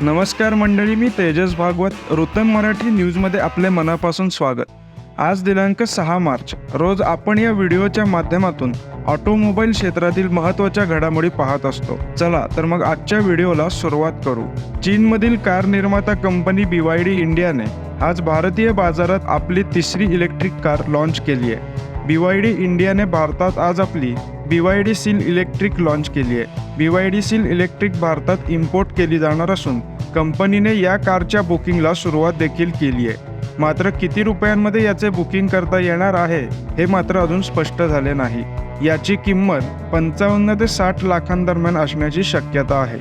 नमस्कार मंडळी मी तेजस भागवत ऋतम मराठी न्यूजमध्ये आपले मनापासून स्वागत. आज दिनांक सहा मार्च रोज आपण या व्हिडिओच्या माध्यमातून ऑटोमोबाईल क्षेत्रातील महत्त्वाच्या घडामोडी पाहत असतो. चला तर मग आजच्या व्हिडिओला सुरुवात करू. चीनमधील कार निर्माता कंपनी बीवायडी इंडियाने आज भारतीय बाजारात आपली तिसरी इलेक्ट्रिक कार लॉन्च केली आहे बीवायडी इंडियाने भारतात आज आपली B Y D Seal electric launch केली आहे. B Y D Seal electric भारतात इम्पोर्ट केली जाणार असून कंपनीने या कारच्या बुकिंगला सुरुवात देखील केली आहे. मात्र किती रुपयांमध्ये याचे बुकिंग करता येणार आहे हे मात्र अजून स्पष्ट झाले नाही. याची किंमत पंचावन्न ते साठ लाखांदरम्यान असण्याची शक्यता आहे.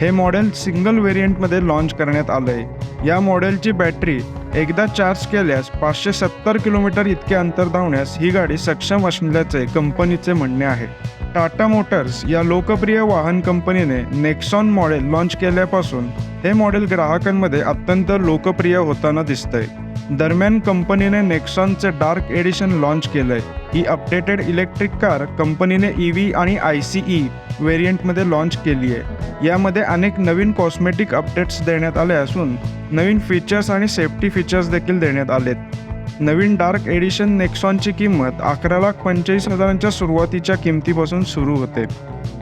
हे मॉडेल सिंगल व्हेरियंटमध्ये लॉन्च करण्यात आलं आहे या मॉडेलची बॅटरी एकदा चार्ज केल्यास पाचशे सत्तर किलोमीटर इतके अंतर धावण्यास ही गाडी सक्षम असल्याचे कंपनीचे म्हणणे आहे. टाटा मोटर्स या लोकप्रिय वाहन कंपनीने नेक्सॉन मॉडेल लॉन्च केल्यापासून हे मॉडेल ग्राहकांमध्ये अत्यंत लोकप्रिय होताना दिसतंय. दरम्यान कंपनीने नेक्सॉनचे डार्क एडिशन लॉन्च केलंय. ही अपडेटेड इलेक्ट्रिक कार कंपनीने ई व्ही आणि आय सी ई व्हेरियंटमध्ये लॉन्च केली आहे. यामध्ये अनेक नवीन कॉस्मेटिक अपडेट्स देण्यात आले असून नवीन फीचर्स आणि सेफ्टी फीचर्स देखील देण्यात आलेत. नवीन डार्क एडिशन नेक्सॉनची किंमत अकरा लाख पंचेचाळीस हजारांच्या सुरुवातीच्या किमतीपासून सुरू होते.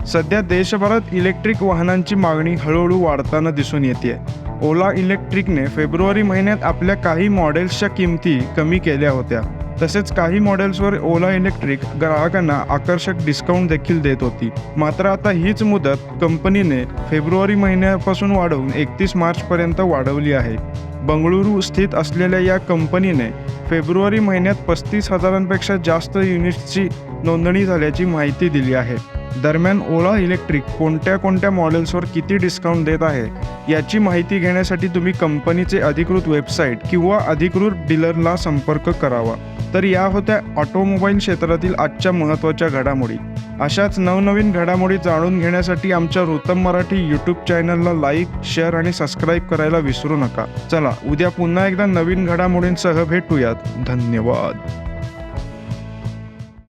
सध्या देशभरात इलेक्ट्रिक वाहनांची मागणी हळूहळू वाढताना दिसून येते ओला इलेक्ट्रिकने फेब्रुवारी महिन्यात आपल्या काही मॉडेल्सच्या किमती कमी केल्या होत्या. तसेच काही मॉडेल्सवर ओला इलेक्ट्रिक ग्राहकांना आकर्षक डिस्काउंट देखील देत होती. मात्र आता हीच मुदत कंपनीने फेब्रुवारी महिन्यापासून वाढवून एकतीस मार्चपर्यंत वाढवली आहे. बंगळुरू स्थित असलेल्या या कंपनीने फेब्रुवारी महिन्यात पस्तीस हजारांपेक्षा जास्त युनिट्सची नोंदणी झाल्याची माहिती दिली आहे. दरम्यान ओला इलेक्ट्रिक कोणत्या कोणत्या मॉडेल्सवर किती डिस्काउंट देत आहे याची माहिती घेण्यासाठी तुम्ही कंपनीचे अधिकृत वेबसाईट किंवा अधिकृत डीलरला संपर्क करावा. तर या होत्या ऑटोमोबाईल क्षेत्रातील आजच्या महत्त्वाच्या घडामोडी. अशाच नवनवीन घडामोडी जाणून घेण्यासाठी आमच्या रुतम मराठी यूट्यूब चॅनलला लाईक शेअर आणि सबस्क्राईब करायला विसरू नका. चला उद्या पुन्हा एकदा नवीन घडामोडींसह भेटूयात. धन्यवाद.